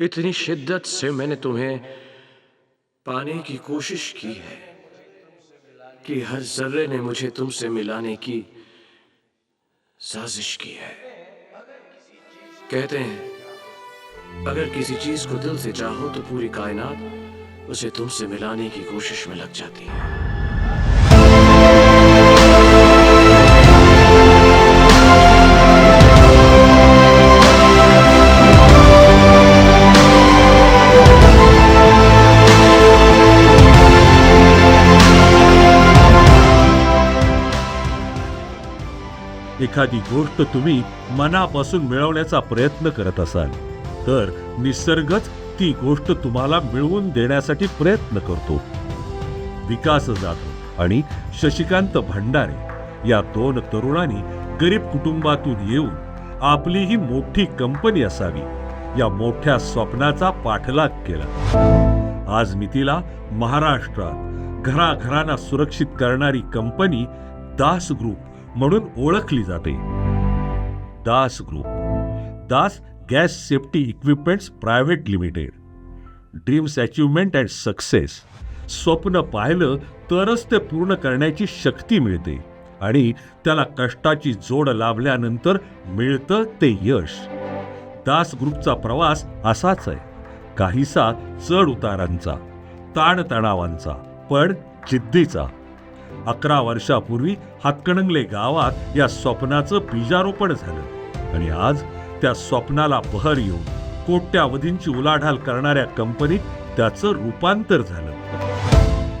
इतनी शिद्दत से मैंने तुम्हें पाने की कोशिश की है कि हर जर्रे ने मुझे तुमसे मिलाने की साजिश की है। कहते हैं, अगर किसी चीज़ को दिल से चाहो तो पूरी कायनात उसे तुमसे मिलाने की कोशिश में लग जाती है। एखादी गोष्ट तुम्ही मनापासून मिळवण्याचा प्रयत्न करत असाल तर निसर्गच ती गोष्ट तुम्हाला मिळवून देण्यासाठी प्रयत्न करतो. विकास जाधव आणि शशिकांत भंडारे या दोन तरुणांनी गरीब कुटुंबातून येऊन आपली ही मोठी कंपनी असावी या मोठ्या स्वप्नाचा पाठलाग केला. आज मितीला महाराष्ट्रात घराघरांना सुरक्षित करणारी कंपनी दास ग्रुप म्हणून ओळखली जाते. Das group. Das gas safety equipments private limited. Dreams achievement and success. स्वप्न पाहिलं तरच ते पूर्ण करण्याची शक्ती मिळते आणि त्याला कष्टाची जोड लाभल्यानंतर मिळतं ते यश. दास ग्रुपचा प्रवास असाच आहे. काहीसा चढ उतारांचा ताणतणावांचा पण जिद्दीचा. अकरा वर्षापूर्वी हातकणंगले गावात या स्वप्नाचं बीजारोपण झालं. आणि आज त्या स्वप्नाला बहर येऊन कोट्यावधींची उलाढाल करणाऱ्या कंपनीत त्याचं रूपांतर झालं.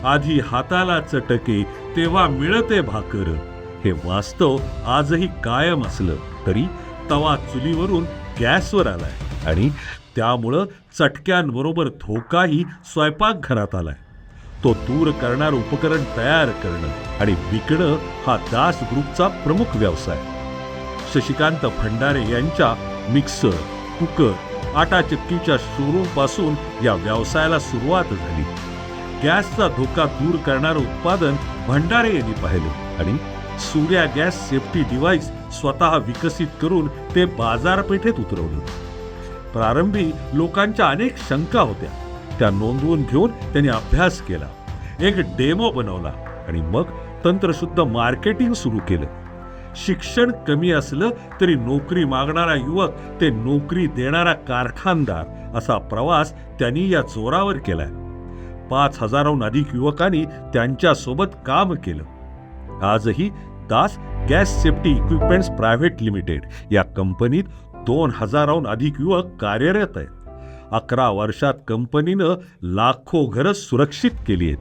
आधी हाताला चटके तेव्हा मिळते भाकर. हे वास्तव आजही कायम असलं तरी तवा चुलीवरून गॅसवर आलाय आणि त्यामुळं चटक्यांबरोबर धोकाही स्वयंपाकघरात आलाय. तो दूर करणारं उपकरण तयार करणं आणि विकणं हा दास ग्रुपचा प्रमुख व्यवसाय. शशिकांत भंडारे यांच्या मिक्सर कुकर आटा चक्कीच्या शोरूमपासून या व्यवसायाला सुरुवात झाली. गॅसचा धोका दूर करणारं उत्पादन भंडारे यांनी पाहिलं आणि सूर्या गॅस सेफ्टी डिव्हाइस स्वतः विकसित करून ते बाजारपेठेत उतरवलं. प्रारंभी लोकांच्या अनेक शंका होत्या. त्या नोंदवून घेऊन त्यांनी अभ्यास केला. एक डेमो बनवला आणि मग तंत्रशुद्ध मार्केटिंग सुरू केलं. शिक्षण कमी असलं तरी नोकरी मागणारा युवक ते नोकरी देणारा कारखानदार असा प्रवास त्यांनी या जोरावर केलाय. पाच हजाराहून अधिक युवकांनी त्यांच्यासोबत काम केलं. आजही Das gas safety equipments private limited या कंपनीत दोन हजाराहून अधिक युवक कार्यरत आहेत. अकरा वर्षात कंपनीनं लाखो घरं सुरक्षित केली आहेत.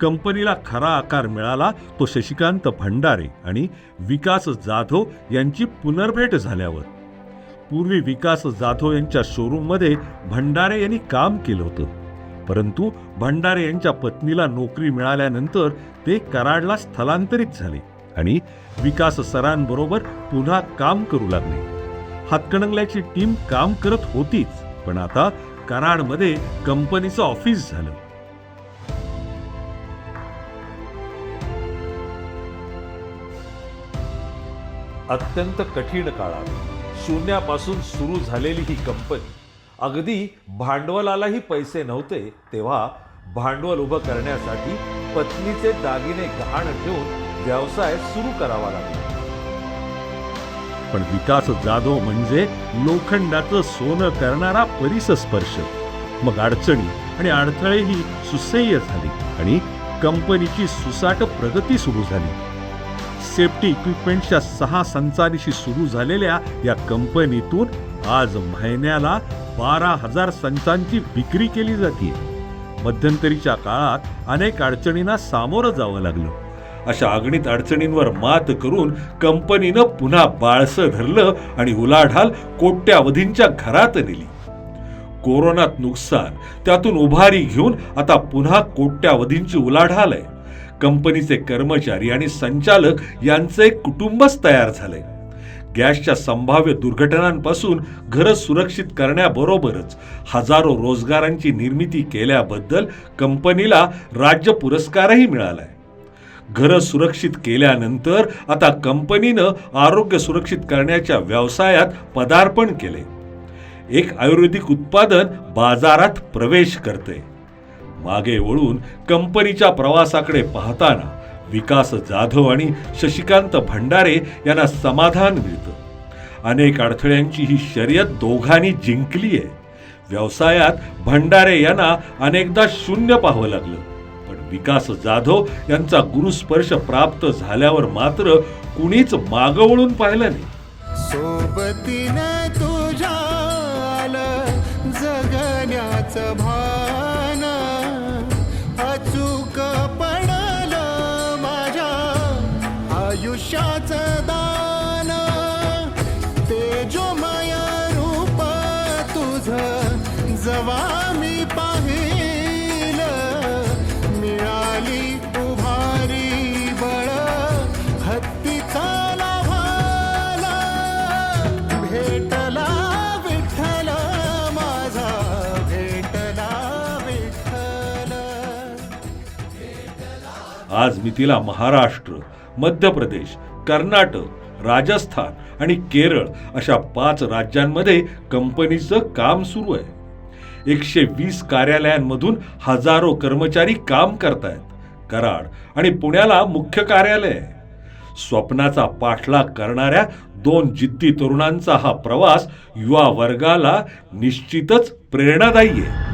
कंपनीला खरा आकार मिळाला तो शशिकांत भंडारे आणि विकास जाधव यांची पुनर्भेट झाल्यावर. पूर्वी विकास जाधव यांच्या शोरूममध्ये भंडारे यांनी काम केलं होतं. परंतु भंडारे यांच्या पत्नीला नोकरी मिळाल्यानंतर ते कराडला स्थलांतरित झाले आणि विकास सरांबरोबर पुन्हा काम करू लागले. हातकणंगल्याची टीम काम करत होतीच. पण आता कराडमध्ये कंपनीचं ऑफिस झालं. अत्यंत कठीण काळात शून्यापासून सुरू झालेली ही कंपनी अगदी भांडवलालाही पैसे नव्हते तेव्हा भांडवल उभं करण्यासाठी पत्नीचे दागिने गहाण ठेवून व्यवसाय सुरू करावा लागला. पण विकास जाधव म्हणजे लोखंडाचं सोनं करणारा परिसस्पर्श. मग अडचणी आणि अडथळेही सुसह्य झाली आणि कंपनीची सुसाट प्रगती सुरू झाली. सेफ्टी इक्विपमेंटच्या सहा संचांशी सुरू झालेल्या या कंपनीतून आज महिन्याला बारा हजार संचांची विक्री केली जाते. मध्यंतरीच्या काळात अनेक अडचणींना सामोरं जावं लागलं. अशा अगणित अडचणींवर मात करून कंपनीनं पुन्हा बाळसं धरलं आणि उलाढाल कोट्यावधींच्या घरात नेली. कोरोनात नुकसान त्यातून उभारी घेऊन आता पुन्हा कोट्यावधींची उलाढाल आहे. कंपनीचे कर्मचारी आणि संचालक यांचं एक कुटुंबच तयार झालंय. गॅसच्या संभाव्य दुर्घटनांपासून घरं सुरक्षित करण्याबरोबरच हजारो रोजगारांची निर्मिती केल्याबद्दल कंपनीला राज्य पुरस्कारही मिळालाय. घरं सुरक्षित केल्यानंतर आता कंपनीनं आरोग्य सुरक्षित करण्याच्या व्यवसायात पदार्पण केले. एक आयुर्वेदिक उत्पादन बाजारात प्रवेश करते मागे वळून कंपनीच्या प्रवासाकडे पाहताना विकास जाधव आणि शशिकांत भंडारे यांना समाधान मिळतं. अनेक अडथळ्यांची ही शर्यत दोघांनी जिंकली आहे व्यवसायात भंडारे यांना अनेकदा शून्य पाहावं लागलं. विकास जाधव यांचा गुरुस्पर्श प्राप्त झाल्यावर मात्र कुणीच मागवळून पाहिलं नाही. सोबतीने तुझ्या जगण्याचं भान अचूक पडलं माझ्या आयुष्याचं दान. तेजोमय रूप तुझं जवा मी पा आज मी तिला महाराष्ट्र मध्य प्रदेश कर्नाटक राजस्थान आणि केरळ अशा पाच राज्यांमध्ये कंपनीचं काम सुरू आहे. एकशे वीस कार्यालयांमधून हजारो कर्मचारी काम करतायत कराड आणि पुण्याला मुख्य कार्यालय आहे. स्वप्नाचा पाठलाग करणाऱ्या दोन जिद्दी तरुणांचा हा प्रवास युवा वर्गाला निश्चितच प्रेरणादायी आहे.